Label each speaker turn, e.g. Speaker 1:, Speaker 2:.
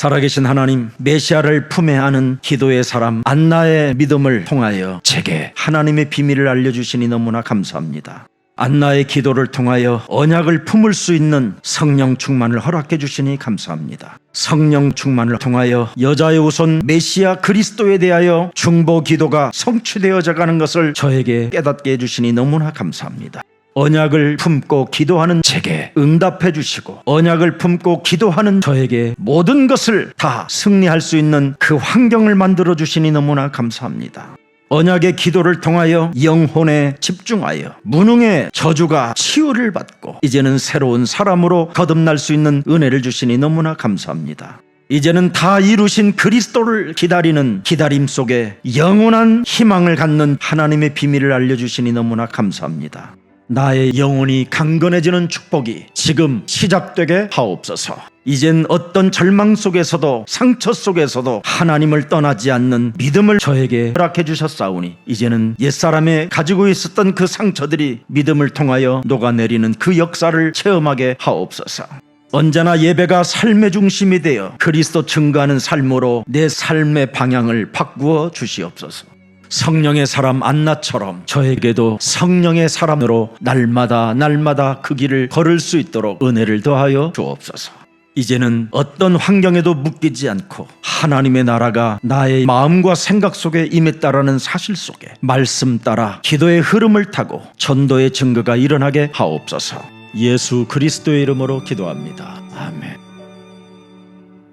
Speaker 1: 살아계신 하나님, 메시아를 품에 안은 기도의 사람 안나의 믿음을 통하여 제게 하나님의 비밀을 알려주시니 너무나 감사합니다. 안나의 기도를 통하여 언약을 품을 수 있는 성령 충만을 허락해 주시니 감사합니다. 성령 충만을 통하여 여자의 우선 메시아 그리스도에 대하여 중보 기도가 성취되어져 가는 것을 저에게 깨닫게 해주시니 너무나 감사합니다. 언약을 품고 기도하는 제게 응답해 주시고 언약을 품고 기도하는 저에게 모든 것을 다 승리할 수 있는 그 환경을 만들어 주시니 너무나 감사합니다. 언약의 기도를 통하여 영혼에 집중하여 무능의 저주가 치유를 받고 이제는 새로운 사람으로 거듭날 수 있는 은혜를 주시니 너무나 감사합니다. 이제는 다 이루신 그리스도를 기다리는 기다림 속에 영원한 희망을 갖는 하나님의 비밀을 알려주시니 너무나 감사합니다. 나의 영혼이 강건해지는 축복이 지금 시작되게 하옵소서. 이젠 어떤 절망 속에서도 상처 속에서도 하나님을 떠나지 않는 믿음을 저에게 허락해 주셨사오니 이제는 옛사람에 가지고 있었던 그 상처들이 믿음을 통하여 녹아내리는 그 역사를 체험하게 하옵소서. 언제나 예배가 삶의 중심이 되어 그리스도 증거하는 삶으로 내 삶의 방향을 바꾸어 주시옵소서. 성령의 사람 안나처럼 저에게도 성령의 사람으로 날마다 날마다 그 길을 걸을 수 있도록 은혜를 더하여 주옵소서. 이제는 어떤 환경에도 묶이지 않고 하나님의 나라가 나의 마음과 생각 속에 임했다라는 사실 속에 말씀 따라 기도의 흐름을 타고 전도의 증거가 일어나게 하옵소서. 예수 그리스도의 이름으로 기도합니다. 아멘.